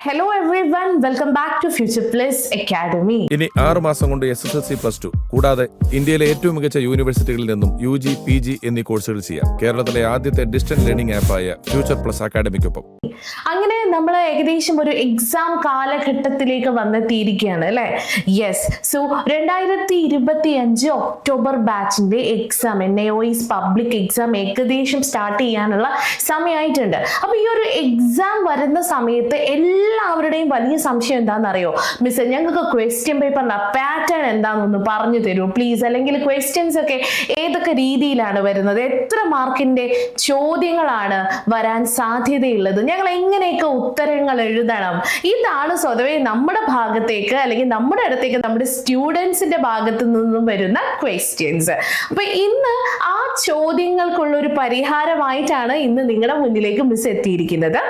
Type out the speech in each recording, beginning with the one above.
Hello everyone welcome back to Future Plus Academy ഇനി ആറ് മാസം കൊണ്ട് S S L C plus two കൂടാതെ ഇന്ത്യയിലെ ഏറ്റവും മികച്ച യൂണിവേഴ്സിറ്റികളിൽ നിന്നും യു ജി പി ജി എന്നീ കോഴ്സുകൾ ചെയ്യാം. കേരളത്തിലെ ആദ്യത്തെ ഡിസ്റ്റൻസ് ലേണിംഗ് ആപ്പായ ഫ്യൂച്ചർ പ്ലസ് അക്കാഡമിക്കൊപ്പം അങ്ങനെ നമ്മൾ ഏകദേശം ഒരു എക്സാം കാലഘട്ടത്തിലേക്ക് വന്നെത്തിയിരിക്കുകയാണ് അല്ലെ? യെസ് സോ രണ്ടായിരത്തി ഇരുപത്തി അഞ്ച് ഒക്ടോബർ ബാച്ചിന്റെ exam N A public exam ഏകദേശം സ്റ്റാർട്ട് ചെയ്യാനുള്ള സമയമായിട്ടുണ്ട്. അപ്പൊ ഈ ഒരു എക്സാം വരുന്ന സമയത്ത് എല്ലാവരുടെയും വലിയ സംശയം എന്താണെന്നറിയോ? മിസ് ഞങ്ങൾക്ക് ക്വസ്റ്റ്യൻ പേപ്പറിന്റെ പാറ്റേൺ എന്താണെന്നൊന്ന് പറഞ്ഞു തരൂ പ്ലീസ് അല്ലെങ്കിൽ ക്വസ്റ്റ്യൻസ് ഒക്കെ ഏതൊക്കെ രീതിയിലാണ് വരുന്നത്? എത്ര മാർക്കിന്റെ ചോദ്യങ്ങളാണ് വരാൻ സാധ്യതയുള്ളത്? ഞങ്ങൾ എങ്ങനെയൊക്കെ ഉത്തരങ്ങൾ എഴുതണം? ഇതാണ് സ്വതവേ നമ്മുടെ ഭാഗത്തേക്ക് അല്ലെങ്കിൽ നമ്മുടെ അടുത്തേക്ക് നമ്മുടെ സ്റ്റുഡൻസിന്റെ ഭാഗത്തു നിന്നും വരുന്ന ക്വസ്റ്റ്യൻസ് അപ്പൊ ഇന്ന് ആ ചോദ്യങ്ങൾക്കുള്ള ഒരു പരിഹാരമായിട്ടാണ് ഇന്ന് നിങ്ങളുടെ മുന്നിലേക്ക് മിസ് എത്തിയിരിക്കുന്നത്.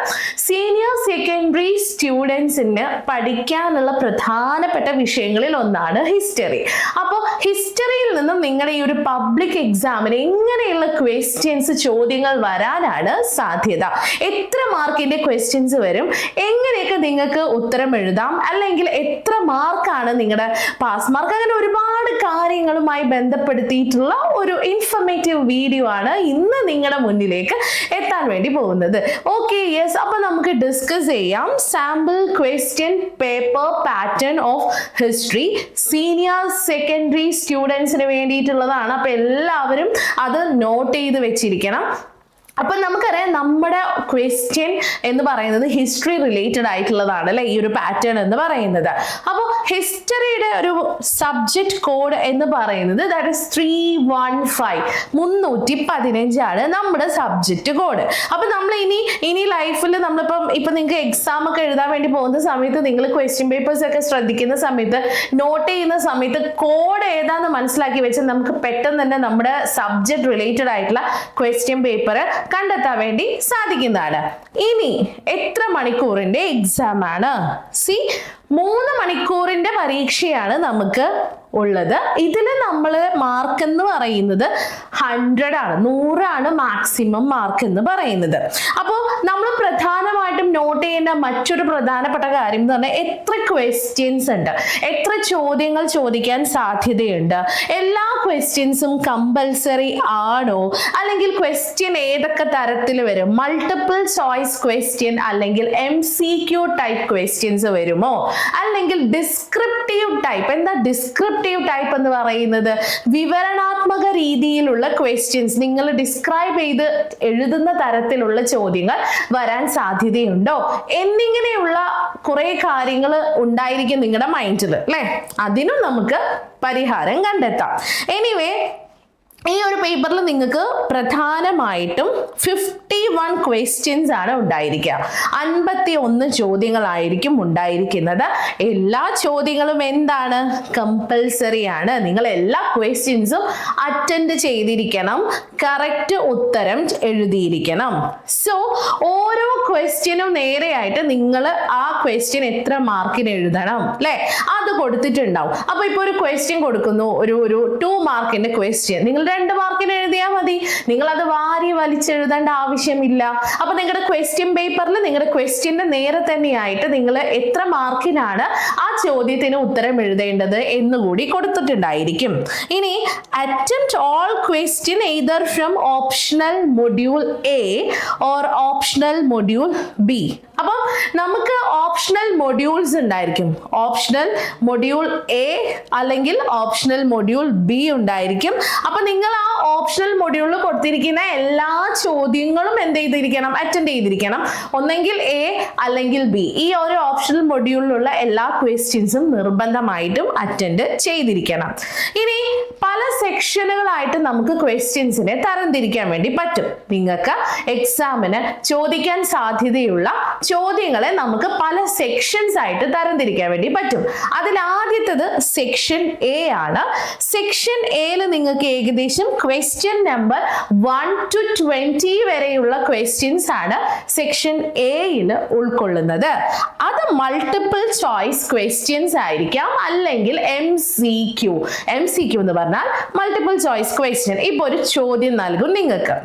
സീനിയർ സെക്കൻഡറി സ്റ്റുഡൻസിന് പഠിക്കാനുള്ള പ്രധാനപ്പെട്ട വിഷയങ്ങളിൽ ഒന്നാണ് ഹിസ്റ്ററി അപ്പോൾ ഹിസ്റ്ററിയിൽ നിന്നും നിങ്ങളുടെ ഈ ഒരു പബ്ലിക് എക്സാമിന് എങ്ങനെയുള്ള ക്വസ്റ്റ്യൻസ് ചോദ്യങ്ങൾ വരാനാണ് സാധ്യത. എത്ര മാർക്കിന്റെ ക്വസ്റ്റ്യൻസ് വരും? എങ്ങനെയൊക്കെ നിങ്ങൾക്ക് ഉത്തരം എഴുതാം? അല്ലെങ്കിൽ എത്ര മാർക്കാണ് നിങ്ങളുടെ പാസ് മാർക്ക് അങ്ങനെ ഒരുപാട് കാര്യങ്ങളുമായി ബന്ധപ്പെടുത്തിയിട്ടുള്ള ഒരു ഇൻഫർമേറ്റീവ് വീഡിയോ ആണ് ഇന്ന് നിങ്ങളുടെ മുന്നിലേക്ക് എത്താൻ വേണ്ടി പോകുന്നത്. ഓക്കെ യെസ് അപ്പൊ നമുക്ക് ഡിസ്കസ് ചെയ്യാം. Sample question paper pattern of history senior secondary സ്റ്റുഡൻസിന് വേണ്ടിയിട്ടുള്ളതാണ്. അപ്പൊ എല്ലാവരും അത് നോട്ട് ചെയ്ത് വെച്ചിരിക്കണം. അപ്പൊ നമുക്കറിയാം നമ്മുടെ ക്വസ്റ്റ്യൻ എന്ന് പറയുന്നത് ഹിസ്റ്ററി റിലേറ്റഡ് ആയിട്ടുള്ളതാണ് അല്ലെ? ഈ ഒരു പാറ്റേൺ എന്ന് പറയുന്നത്. അപ്പോൾ ഹിസ്റ്ററിയുടെ ഒരു സബ്ജക്ട് കോഡ് എന്ന് പറയുന്നത് that is three one five മുന്നൂറ്റി പതിനഞ്ചാണ് നമ്മുടെ സബ്ജക്ട് കോഡ് അപ്പൊ നമ്മൾ ഇനി ഇനി ലൈഫിൽ നമ്മളിപ്പം ഇപ്പൊ നിങ്ങൾക്ക് എക്സാം ഒക്കെ എഴുതാൻ വേണ്ടി പോകുന്ന സമയത്ത് നിങ്ങൾ ക്വസ്റ്റ്യൻ പേപ്പേഴ്സ് ഒക്കെ ശ്രദ്ധിക്കുന്ന സമയത്ത് നോട്ട് ചെയ്യുന്ന സമയത്ത് കോഡ് ഏതാന്ന് മനസ്സിലാക്കി വെച്ചാൽ നമുക്ക് പെട്ടെന്ന് തന്നെ നമ്മുടെ സബ്ജക്ട് റിലേറ്റഡ് ആയിട്ടുള്ള ക്വസ്റ്റ്യൻ പേപ്പർ കണ്ടെത്താൻ വേണ്ടി സാധിക്കുന്നതാണ്. ഇനി എത്ര മണിക്കൂറിന്റെ എക്സാം ആണ്? സി മൂന്ന് മണിക്കൂറിന്റെ പരീക്ഷയാണ് നമുക്ക് ഉള്ളത്. ഇതിൽ നമ്മൾ മാർക്ക് എന്ന് പറയുന്നത് ഹൺഡ്രഡ് ആണ്. നൂറാണ് മാക്സിമം മാർക്ക് എന്ന് പറയുന്നത്. അപ്പോൾ നമ്മൾ പ്രധാനമായിട്ടും നോട്ട് ചെയ്യേണ്ട മറ്റൊരു പ്രധാനപ്പെട്ട കാര്യം എന്ന് പറഞ്ഞാൽ എത്ര ക്വസ്റ്റ്യൻസ് ഉണ്ട്. എത്ര ചോദ്യങ്ങൾ ചോദിക്കാൻ സാധ്യതയുണ്ട്. എല്ലാ ക്വസ്റ്റ്യൻസും കമ്പൽസറി ആണോ? അല്ലെങ്കിൽ ക്വസ്റ്റ്യൻ ഏതൊക്കെ തരത്തിൽ വരും? മൾട്ടിപ്പിൾ ചോയ്സ് ക്വസ്റ്റ്യൻ അല്ലെങ്കിൽ M C Q type questions വരുമോ? അല്ലെങ്കിൽ ഡിസ്ക്രിപ്റ്റീവ് ടൈപ്പ് എന്താ ഡിസ്ക്രിപ്റ്റീവ് ടൈപ്പ് എന്ന് പറയുന്നത്? വിവരണാത്മക രീതിയിലുള്ള ക്വസ്റ്റ്യൻസ് നിങ്ങൾ ഡിസ്ക്രൈബ് ചെയ്ത് എഴുതുന്ന തരത്തിലുള്ള ചോദ്യങ്ങൾ വരാൻ സാധ്യതയുണ്ടോ. എന്നിങ്ങനെയുള്ള കുറെ കാര്യങ്ങൾ ഉണ്ടായിരിക്കും നിങ്ങളുടെ മൈൻഡിൽ അല്ലെ? അതിനും നമുക്ക് പരിഹാരം കണ്ടെത്താം. എനിവേ ഈ ഒരു പേപ്പറിൽ നിങ്ങൾക്ക് പ്രധാനമായിട്ടും ഫിഫ്റ്റി വൺ ക്വസ്റ്റ്യൻസ് ആണ് ഉണ്ടായിരിക്കുക. അൻപത്തി ഒന്ന് ചോദ്യങ്ങളായിരിക്കും ഉണ്ടായിരിക്കുന്നത്. എല്ലാ ചോദ്യങ്ങളും എന്താണ്? കമ്പൽസറി ആണ്. നിങ്ങൾ എല്ലാ ക്വസ്റ്റ്യൻസും അറ്റൻഡ് ചെയ്തിരിക്കണം. കറക്റ്റ് ഉത്തരം എഴുതിയിരിക്കണം. സോ ഓരോ ക്വസ്റ്റ്യനും നേരെയായിട്ട് നിങ്ങൾ ആ ക്വസ്റ്റ്യൻ എത്ര മാർക്കിന് എഴുതണം അല്ലെ? അത് കൊടുത്തിട്ടുണ്ടാവും. അപ്പൊ ഇപ്പൊ ഒരു ക്വസ്റ്റ്യൻ കൊടുക്കുന്നു. ഒരു ഒരു ടു മാർക്കിന്റെ ക്വസ്റ്റ്യൻ നിങ്ങൾ രണ്ട് മാർക്കിന് എഴുതിയാൽ മതി. നിങ്ങൾ അത് വാരി വലിച്ചെഴുതേണ്ട ആവശ്യമില്ല. അപ്പൊ നിങ്ങളുടെ ക്വസ്റ്റ്യൻ പേപ്പറിൽ നിങ്ങളുടെ ക്വസ്റ്റ്യന്റെ നേരെ തന്നെയായിട്ട് നിങ്ങൾ എത്ര മാർക്കിനാണ് ആ ചോദ്യത്തിന് ഉത്തരം എഴുതേണ്ടത് എന്ന് കൂടി കൊടുത്തിട്ടുണ്ടായിരിക്കും. ഇനി attempt all question either from optional module A or optional module B അപ്പം നമുക്ക് ഓപ്ഷണൽ മൊഡ്യൂൾസ് ഉണ്ടായിരിക്കും. ഓപ്ഷണൽ മൊഡ്യൂൾ എ അല്ലെങ്കിൽ ഓപ്ഷണൽ മൊഡ്യൂൾ ബി ഉണ്ടായിരിക്കും. അപ്പൊ നിങ്ങൾ ആ ഓപ്ഷണൽ മൊഡ്യൂളിൽ കൊടുത്തിരിക്കുന്ന എല്ലാ ചോദ്യങ്ങളും എന്ത് ചെയ്തിരിക്കണം? അറ്റൻഡ് ചെയ്തിരിക്കണം. ഒന്നെങ്കിൽ എ അല്ലെങ്കിൽ ബി ഈ ഒരു ഓപ്ഷണൽ മൊഡ്യൂളിലുള്ള എല്ലാ ക്വസ്റ്റ്യൻസും നിർബന്ധമായിട്ടും അറ്റൻഡ് ചെയ്തിരിക്കണം. ഇനി പല സെക്ഷനുകളായിട്ട് നമുക്ക് ക്വസ്റ്റ്യൻസിനെ തരംതിരിക്കാൻ വേണ്ടി പറ്റും. നിങ്ങൾക്ക് എക്സാമിന് ചോദിക്കാൻ സാധ്യതയുള്ള ചോദ്യങ്ങളെ നമുക്ക് പല സെക്ഷൻസ് ആയിട്ട് തരംതിരിക്കാൻ വേണ്ടി പറ്റും. അതിൽ ആദ്യത്തത് സെക്ഷൻ എ ആണ്. സെക്ഷൻ എയിൽ നിങ്ങൾക്ക് ഏകദേശം question number one two twenty വരെയുള്ള ക്വസ്റ്റ്യൻസ് ആണ് സെക്ഷൻ എയിൽ ഉൾക്കൊള്ളുന്നത്. അത് മൾട്ടിപ്പിൾ ചോയ്സ് ക്വസ്റ്റ്യൻസ് ആയിരിക്കാം. അല്ലെങ്കിൽ M C Q M C Q എന്ന് പറഞ്ഞാൽ മൾട്ടിപ്പിൾ ചോയ്സ് ക്വസ്റ്റ്യൻ ഇപ്പൊ ഒരു ചോദ്യം നൽകും നിങ്ങൾക്ക്.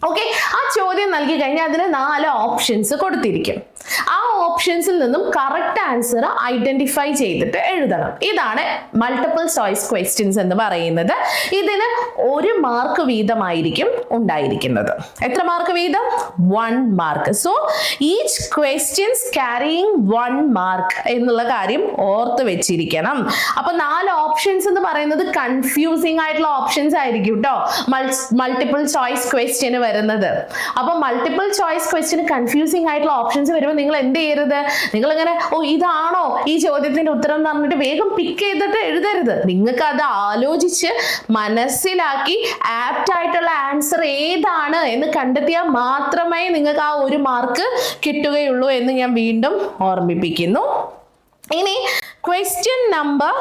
ഓക്കെ ആ ചോദ്യം നൽകി കഴിഞ്ഞാൽ അതിന് നാല് ഓപ്ഷൻസ് കൊടുത്തിരിക്കും. ഓപ്ഷൻസിൽ നിന്നും കറക്റ്റ് ആൻസർ ഐഡന്റിഫൈ ചെയ്തിട്ട് എഴുതണം. ഇതാണ് മൾട്ടിപ്പിൾ ചോയ്സ് ക്വസ്റ്റ്യൻസ് എന്ന് പറയുന്നത്. ഇതിന് ഒരു മാർക്ക് വീതമായിരിക്കും ഉണ്ടായിരിക്കുന്നത്. എത്ര മാർക്ക് വീതം? One mark so each questions carrying one mark എന്നുള്ള കാര്യം ഓർത്ത് വെച്ചിരിക്കണം. അപ്പൊ നാല് ഓപ്ഷൻസ് എന്ന് പറയുന്നത് കൺഫ്യൂസിങ് ആയിട്ടുള്ള ഓപ്ഷൻസ് ആയിരിക്കും കേട്ടോ മൾട്ടിപ്പിൾ ചോയ്സ് ക്വസ്റ്റ്യന് വരുന്നത്. അപ്പൊ മൾട്ടിപ്പിൾ ചോയ്സ് ക്വസ്റ്റ്യന് കൺഫ്യൂസിങ് ആയിട്ടുള്ള ഓപ്ഷൻസ് വരുമ്പോൾ നിങ്ങൾ എന്ത് ചെയ്യരുത്. നിങ്ങൾ ഇങ്ങനെ ഓ ഇതാണോ? ഈ ചോദ്യത്തിന്റെ ഉത്തരം എന്ന് പറഞ്ഞിട്ട് വേഗം പിക്ക് ചെയ്തിട്ട് എഴുതരുത്. നിങ്ങൾക്ക് അത് ആലോചിച്ച് മനസ്സിലാക്കി ആപ്റ്റ് ആയിട്ടുള്ള ആൻസർ ഏതാണ് എന്ന് കണ്ടെത്തിയാൽ മാത്രമേ നിങ്ങൾക്ക് ആ ഒരു മാർക്ക് കിട്ടുകയുള്ളൂ എന്ന് ഞാൻ വീണ്ടും ഓർമ്മിപ്പിക്കുന്നു. ഇനി question number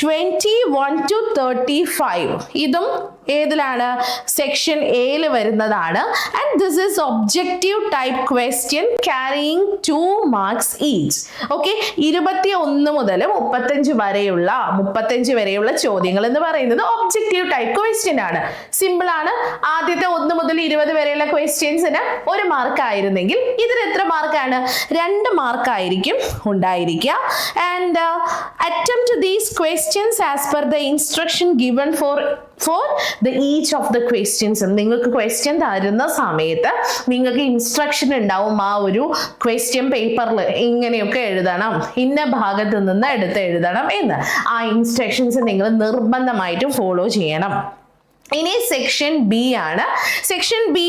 twenty one two thirty five ഇതും ഏതിലാണ്? സെക്ഷൻ എയിൽ വരുന്നതാണ്. And this is objective type question carrying two marks each okay ഇരുപത്തി ഒന്ന് മുതൽ മുപ്പത്തഞ്ച് വരെയുള്ള മുപ്പത്തഞ്ച് വരെയുള്ള ചോദ്യങ്ങൾ എന്ന് പറയുന്നത് ഒബ്ജക്റ്റീവ് ടൈപ്പ് ക്വസ്റ്റ്യൻ ആണ്. സിമ്പിൾ ആണ്. ആദ്യത്തെ ഒന്ന് മുതൽ ഇരുപത് വരെയുള്ള ക്വസ്റ്റ്യൻസിന് ഒരു മാർക്ക് ആയിരുന്നെങ്കിൽ ഇതിന് എത്ര മാർക്കാണ് രണ്ട് മാർക്കായിരിക്കും ഉണ്ടായിരിക്കുക. And attempt these questions as per the instruction given for for the each of the questions നിങ്ങൾക്ക് ക്വസ്റ്റ്യൻ തരുന്ന സമയത്ത് നിങ്ങൾക്ക് ഇൻസ്ട്രക്ഷൻ ഉണ്ടാവും ആ ഒരു ക്വസ്റ്റ്യൻ പേപ്പറിൽ ഇങ്ങനെയൊക്കെ എഴുതണം. ഇന്ന ഭാഗത്ത് നിന്ന് എടുത്ത് എഴുതണം എന്ന്. ആ ഇൻസ്ട്രക്ഷൻസ് നിങ്ങൾ നിർബന്ധമായിട്ടും ഫോളോ ചെയ്യണം. ഇനി സെക്ഷൻ ബി ആണ്. Section B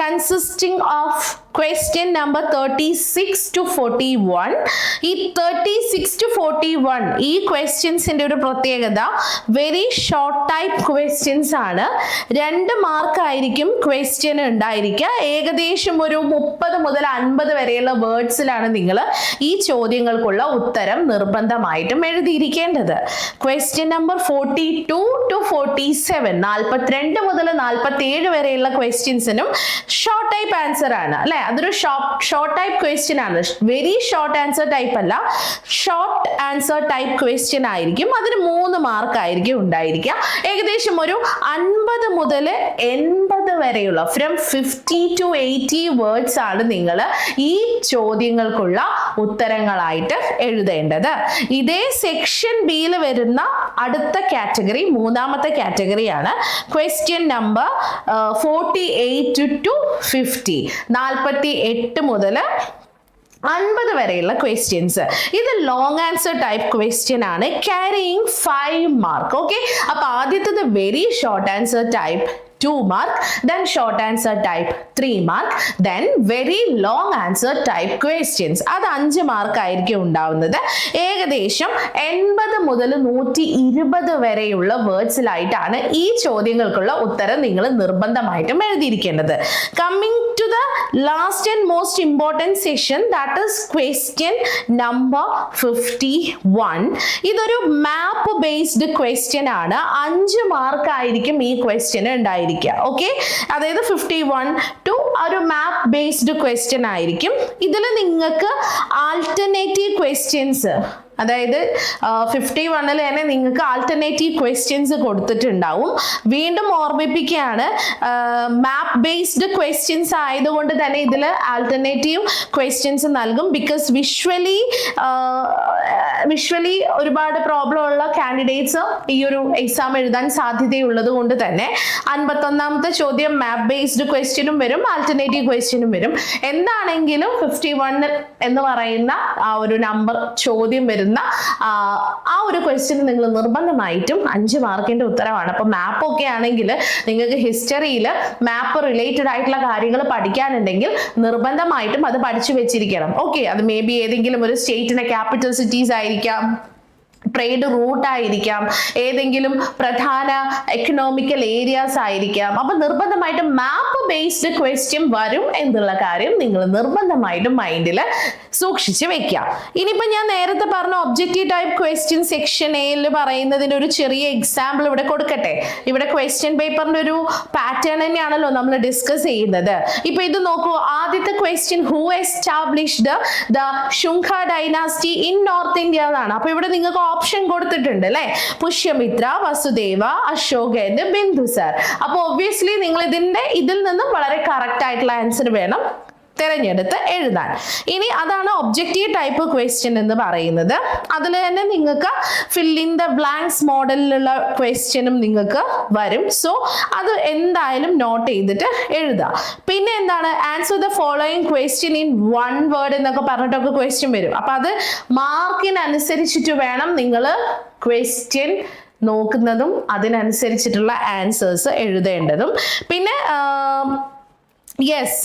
consisting of question number thirty six to forty one ഈ thirty six to forty one ഈ ക്വസ്റ്റ്യൻസിന്റെ ഒരു പ്രത്യേകത വെരി ഷോർട്ട് ടൈപ്പ് ക്വസ്റ്റ്യൻസ് ആണ്. രണ്ട് മാർക്കായിരിക്കും ക്വസ്റ്റ്യൻ ഉണ്ടായിരിക്കുക. ഏകദേശം ഒരു മുപ്പത് മുതൽ അൻപത് വരെയുള്ള വേർഡ്സിലാണ് നിങ്ങൾ ഈ ചോദ്യങ്ങൾക്കുള്ള ഉത്തരം നിർബന്ധമായിട്ടും എഴുതിയിരിക്കേണ്ടത്. Question number forty two to forty seven നാൽപ്പത്തിരണ്ട് മുതൽ നാൽപ്പത്തി ഏഴ് വരെയുള്ള ക്വസ്റ്റ്യൻസിനും short ഷോർട്ട് ടൈപ്പ് ആൻസർ ആണ് അല്ലെ? അതൊരു ഷോർട്ട് ടൈപ്പ് ക്വസ്റ്റ്യൻ ആണ്. വെരി ഷോർട്ട് ആൻസർ ടൈപ്പ് അല്ല ഷോർട്ട് ആൻസർ ടൈപ്പ് ക്വസ്റ്റ്യൻ ആയിരിക്കും. അതിന് മൂന്ന് മാർക്ക് ആയിരിക്കും ഉണ്ടായിരിക്കുക. ഏകദേശം ഒരു അൻപത് മുതൽ എൺപത് വരെയുള്ള from fifty to eighty words ആണ് നിങ്ങൾ ഈ ചോദ്യങ്ങൾക്കുള്ള ഉത്തരങ്ങളായിട്ട് എഴുതേണ്ടത്. ഇതേ സെക്ഷൻ ബിയിൽ വരുന്ന അടുത്ത കാറ്റഗറി മൂന്നാമത്തെ കാറ്റഗറിയാണ് question number forty eight to fifty നാൽപ്പത്തി എട്ട് മുതൽ അൻപത് വരെയുള്ള ക്വസ്റ്റ്യൻസ് ഇത് ലോങ് ആൻസർ ടൈപ്പ് ക്വസ്റ്റ്യൻ ആണ്. ക്യാരിയിങ് ഫൈവ് മാർക്ക് ഓക്കെ അപ്പൊ ആദ്യത്തത് very short answer type two mark then short answer type three mark then very long answer type questions. അത് അഞ്ച് മാർക്ക് ആയിരിക്കും ഉണ്ടാവുന്നത്. ഏകദേശം എൺപത് മുതൽ നൂറ്റി ഇരുപത് വരെയുള്ള വേർഡ്സിലായിട്ടാണ് ഈ ചോദ്യങ്ങൾക്കുള്ള ഉത്തരം നിങ്ങൾ നിർബന്ധമായിട്ടും എഴുതിയിരിക്കേണ്ടത്. Coming to the last and most important session that is question number fifty one ഇതൊരു മാപ്പ് ബേസ്ഡ് ക്വസ്റ്റ്യൻ ആണ്. അഞ്ച് മാർക്ക് ആയിരിക്കും ഈ ക്വസ്റ്റ്യൻ ഉണ്ടായിരിക്കുക ഓക്കെ അതായത് ഫിഫ്റ്റി വൺ ടു ഒരു മാപ്പ് ബേസ്ഡ് ക്വസ്റ്റ്യൻ ആയിരിക്കും. ഇതിൽ നിങ്ങൾക്ക് ആൾട്ടർനേറ്റീവ് ക്വസ്റ്റ്യൻസ് അതായത് ഫിഫ്റ്റി വണ്ണിൽ തന്നെ നിങ്ങൾക്ക് ആൾട്ടർനേറ്റീവ് ക്വസ്റ്റ്യൻസ് കൊടുത്തിട്ടുണ്ടാവും. വീണ്ടും ഓർമ്മിപ്പിക്കുകയാണ് മാപ്പ് ബേസ്ഡ് ക്വസ്റ്റ്യൻസ് ആയതുകൊണ്ട് തന്നെ ഇതിൽ ആൾട്ടർനേറ്റീവ് ക്വസ്റ്റ്യൻസ് നൽകും. ബിക്കോസ് വിഷ്വലി വിഷ്വലി ഒരുപാട് പ്രോബ്ലം ഉള്ള കാൻഡിഡേറ്റ്സ് ഈ ഒരു എക്സാം എഴുതാൻ സാധ്യതയുള്ളത് കൊണ്ട് തന്നെ അൻപത്തൊന്നാമത്തെ ചോദ്യം മാപ്പ് ബേസ്ഡ് ക്വസ്റ്റ്യനും വരും ആൾട്ടർനേറ്റീവ് ക്വസ്റ്റ്യനും വരും. എന്താണെങ്കിലും ഫിഫ്റ്റി വൺ എന്ന് പറയുന്ന ആ ഒരു നമ്പർ ചോദ്യം വരുന്ന ആ, ഒരു ക്വസ്റ്റ്യൻ നിങ്ങൾ നിർബന്ധമായിട്ടും അഞ്ച് മാർക്കിന്റെ ഉത്തരവാണ്. അപ്പൊ മാപ്പ് ഒക്കെ ആണെങ്കിൽ നിങ്ങൾക്ക് ഹിസ്റ്ററിയിൽ മാപ്പ് റിലേറ്റഡ് ആയിട്ടുള്ള കാര്യങ്ങൾ പഠിക്കാനുണ്ടെങ്കിൽ നിർബന്ധമായിട്ടും അത് പഠിച്ചു വെച്ചിരിക്കണം. ഓക്കെ അത് മേ ബി ഏതെങ്കിലും ഒരു സ്റ്റേറ്റിന്റെ ക്യാപിറ്റൽ സിറ്റീസ് ആയിരിക്കാം. കഴിക്കാം ട്രേഡ് റൂട്ട് ആയിരിക്കാം. ഏതെങ്കിലും പ്രധാന എക്കണോമിക്കൽ ഏരിയാസ് ആയിരിക്കാം. അപ്പൊ നിർബന്ധമായിട്ടും മാപ്പ് ബേസ്ഡ് ക്വസ്റ്റ്യൻ വരും എന്നുള്ള കാര്യം നിങ്ങൾ നിർബന്ധമായിട്ടും മൈൻഡിൽ സൂക്ഷിച്ച് വെക്കാം ഇനിയിപ്പോ ഞാൻ നേരത്തെ പറഞ്ഞ ഒബ്ജക്റ്റീവ് ടൈപ്പ് ക്വസ്റ്റ്യൻ സെക്ഷൻ എയിൽ പറയുന്നതിന് ഒരു ചെറിയ എക്സാമ്പിൾ ഇവിടെ കൊടുക്കട്ടെ. ഇവിടെ ക്വസ്റ്റ്യൻ പേപ്പറിന്റെ ഒരു പാറ്റേൺ തന്നെയാണല്ലോ നമ്മൾ ഡിസ്കസ് ചെയ്യുന്നത്. ഇപ്പൊ ഇത് നോക്കൂ. ആദ്യത്തെ question who established the Shunga dynasty in North India എന്നാണ് അപ്പൊ ഇവിടെ നിങ്ങൾക്ക് ഓപ്ഷൻ കൊടുത്തിട്ടുണ്ട് അല്ലെ? പുഷ്യമിത്ര വസുദേവ അശോക ബിന്ദു സർ അപ്പൊ ഒബ്വിയസ്ലി നിങ്ങൾ ഇതിന്റെ ഇതിൽ നിന്നും വളരെ കറക്റ്റ് ആയിട്ടുള്ള ആൻസർ വേണം. തിരഞ്ഞെടുത്ത് എഴുതാൻ. ഇനി അതാണ് ഒബ്ജക്റ്റീവ് ടൈപ്പ് ക്വസ്റ്റ്യൻ എന്ന് പറയുന്നത്. അതിൽ തന്നെ നിങ്ങൾക്ക് ഫിൽ ഇൻ ദ ബ്ലാങ്ക്സ് മോഡലിലുള്ള ക്വസ്റ്റ്യനും നിങ്ങൾക്ക് വരും. സോ അത് എന്തായാലും നോട്ട് ചെയ്തിട്ട് എഴുതുക പിന്നെ എന്താണ്? Answer the following question in one word എന്നൊക്കെ പറഞ്ഞിട്ടൊക്കെ ക്വസ്റ്റ്യൻ വരും. അപ്പൊ അത് മാർക്കിനനുസരിച്ചിട്ട് വേണം നിങ്ങൾ ക്വസ്റ്റ്യൻ നോക്കുന്നതും അതിനനുസരിച്ചിട്ടുള്ള ആൻസേഴ്സ് എഴുതേണ്ടതും. പിന്നെ യെസ്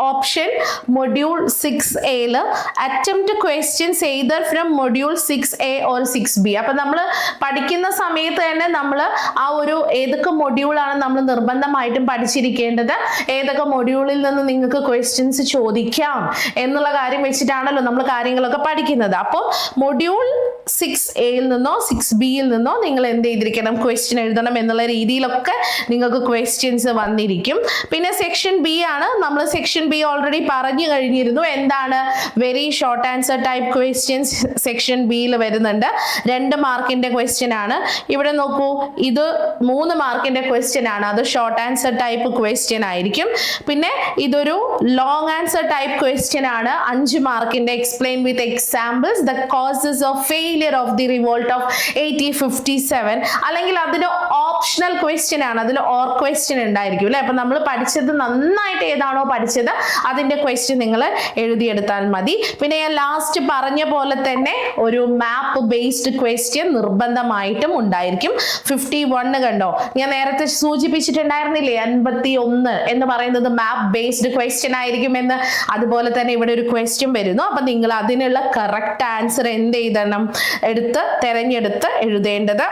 ഓപ്ഷൻ മൊഡ്യൂൾ സിക്സ് എയിൽ attempt questions either from module six A or six B അപ്പൊ നമ്മൾ പഠിക്കുന്ന സമയത്ത് തന്നെ നമ്മൾ ആ ഒരു ഏതൊക്കെ മൊഡ്യൂളാണ് നമ്മൾ നിർബന്ധമായിട്ടും പഠിച്ചിരിക്കേണ്ടത് ഏതൊക്കെ മൊഡ്യൂളിൽ നിന്ന് നിങ്ങൾക്ക് ക്വസ്റ്റ്യൻസ് ചോദിക്കാം എന്നുള്ള കാര്യം വെച്ചിട്ടാണല്ലോ നമ്മൾ കാര്യങ്ങളൊക്കെ പഠിക്കുന്നത്. അപ്പോൾ മൊഡ്യൂൾ സിക്സ് എയിൽ നിന്നോ സിക്സ് ബിയിൽ നിന്നോ നിങ്ങൾ എന്ത് ചെയ്തിരിക്കണം? ക്വസ്റ്റ്യൻ എഴുതണം എന്നുള്ള രീതിയിലൊക്കെ നിങ്ങൾക്ക് ക്വസ്റ്റ്യൻസ് വന്നിരിക്കും. പിന്നെ സെക്ഷൻ ബി ആണ്. നമ്മൾ സെക്ഷൻ ബി ഓൾറെഡി പറഞ്ഞു കഴിഞ്ഞിരുന്നു. എന്താണ്? Very short answer type questions section ബിയിൽ വരുന്നുണ്ട്. രണ്ട് മാർക്കിന്റെ ക്വസ്റ്റ്യൻ ആണ്. ഇവിടെ നോക്കൂ ഇത് മൂന്ന് മാർക്കിന്റെ ക്വസ്റ്റ്യൻ ആണ്. അത് ഷോർട്ട് ആൻസർ ടൈപ്പ് ക്വസ്റ്റ്യൻ ആയിരിക്കും. പിന്നെ ഇതൊരു ലോങ് ആൻസർ ടൈപ്പ് ക്വസ്റ്റ്യൻ ആണ്. അഞ്ച് മാർക്കിന്റെ explain with examples the causes of failure of the revolt of eighteen fifty seven അല്ലെങ്കിൽ അതിന് ഓപ്ഷണൽ ക്വസ്റ്റ്യൻ ആണ്. അതിൽ ഓർ ക്വസ്റ്റ്യൻ ഉണ്ടായിരിക്കും അല്ലെ? അപ്പൊ നമ്മൾ പഠിച്ചത് നന്നായിട്ട് ഏതാണോ പഠിച്ചത് അതിന്റെ ക്വസ്റ്റ്യൻ നിങ്ങൾ എഴുതിയെടുത്താൽ മതി. പിന്നെ ഞാൻ ലാസ്റ്റ് പറഞ്ഞ പോലെ തന്നെ ഒരു മാപ്പ് ബേസ്ഡ് ക്വസ്റ്റ്യൻ നിർബന്ധമായിട്ടും ഉണ്ടായിരിക്കും. ഫിഫ്റ്റി വണ്ണ് കണ്ടോ? ഞാൻ നേരത്തെ സൂചിപ്പിച്ചിട്ടുണ്ടായിരുന്നില്ലേ? അൻപത്തി ഒന്ന് എന്ന് പറയുന്നത് മാപ്പ് ബേസ്ഡ് ക്വസ്റ്റ്യൻ ആയിരിക്കും എന്ന്. അതുപോലെ തന്നെ ഇവിടെ ഒരു ക്വസ്റ്റ്യൻ വരുന്നു. അപ്പൊ നിങ്ങൾ അതിനുള്ള കറക്റ്റ് ആൻസർ എന്ത് എഴുതണം? എടുത്ത് തെരഞ്ഞെടുത്ത് എഴുതേണ്ടത്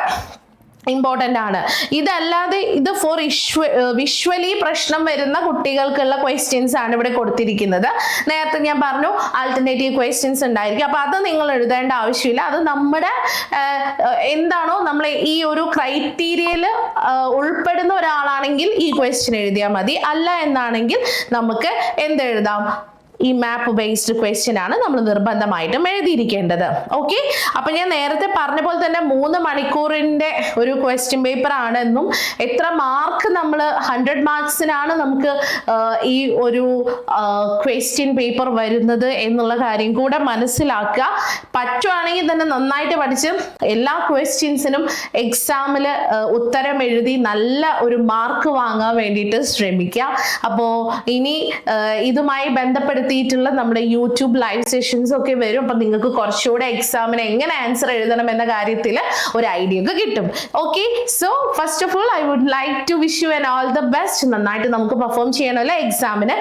ഇമ്പോർട്ടന്റ് ആണ്. ഇതല്ലാതെ ഇത് ഫോർ ഇഷ്വ വിഷ്വലി പ്രശ്നം വരുന്ന കുട്ടികൾക്കുള്ള ക്വസ്റ്റ്യൻസ് ആണ് ഇവിടെ കൊടുത്തിരിക്കുന്നത്. നേരത്തെ ഞാൻ പറഞ്ഞു ആൾട്ടർനേറ്റീവ് ക്വസ്റ്റ്യൻസ് ഉണ്ടായിരിക്കും. അപ്പോൾ അത് നിങ്ങൾ എഴുതേണ്ട ആവശ്യമില്ല. അത് നമ്മുടെ എന്താണോ നമ്മൾ ഈ ഒരു ക്രൈറ്റീരിയയിൽ ഉൾപ്പെടുന്ന ഒരാളാണെങ്കിൽ ഈ ക്വസ്റ്റ്യൻ എഴുതിയാൽ മതി. അല്ല എന്നാണെങ്കിൽ നമുക്ക് എന്ത് എഴുതാം ഈ മാപ്പ് ബേസ്ഡ് ക്വസ്റ്റ്യൻ ആണ് നമ്മൾ നിർബന്ധമായിട്ടും എഴുതിയിരിക്കേണ്ടത്. ഓക്കെ അപ്പൊ ഞാൻ നേരത്തെ പറഞ്ഞ പോലെ തന്നെ മൂന്ന് മണിക്കൂറിന്റെ ഒരു ക്വസ്റ്റ്യൻ പേപ്പർ ആണെന്നും എത്ര മാർക്ക് നമ്മൾ ഹൺഡ്രഡ് മാർക്സിനാണ് നമുക്ക് ഈ ഒരു ക്വസ്റ്റ്യൻ പേപ്പർ വരുന്നത് എന്നുള്ള കാര്യം കൂടെ മനസ്സിലാക്കുക. പറ്റുവാണെങ്കിൽ തന്നെ നന്നായിട്ട് പഠിച്ച് എല്ലാ ക്വസ്റ്റ്യൻസിനും എക്സാമിൽ ഉത്തരം എഴുതി നല്ല ഒരു മാർക്ക് വാങ്ങാൻ വേണ്ടിയിട്ട് ശ്രമിക്കുക. അപ്പോൾ ഇനി ഇതുമായി ഇതുമായി ബന്ധപ്പെടുത്തിയിട്ടുള്ള നമ്മുടെ യൂട്യൂബ് ലൈവ് സെഷൻസ് ഒക്കെ വരും. അപ്പം നിങ്ങൾക്ക് കുറച്ചുകൂടെ എക്സാമിന് എങ്ങനെ ആൻസർ എഴുതണം എന്ന കാര്യത്തിൽ ഒരു ഐഡിയ ഒക്കെ കിട്ടും. Okay so first of all I would like to wish you and all the best നന്നായിട്ട് നമുക്ക് പെർഫോം ചെയ്യണമല്ലോ എക്സാമിന്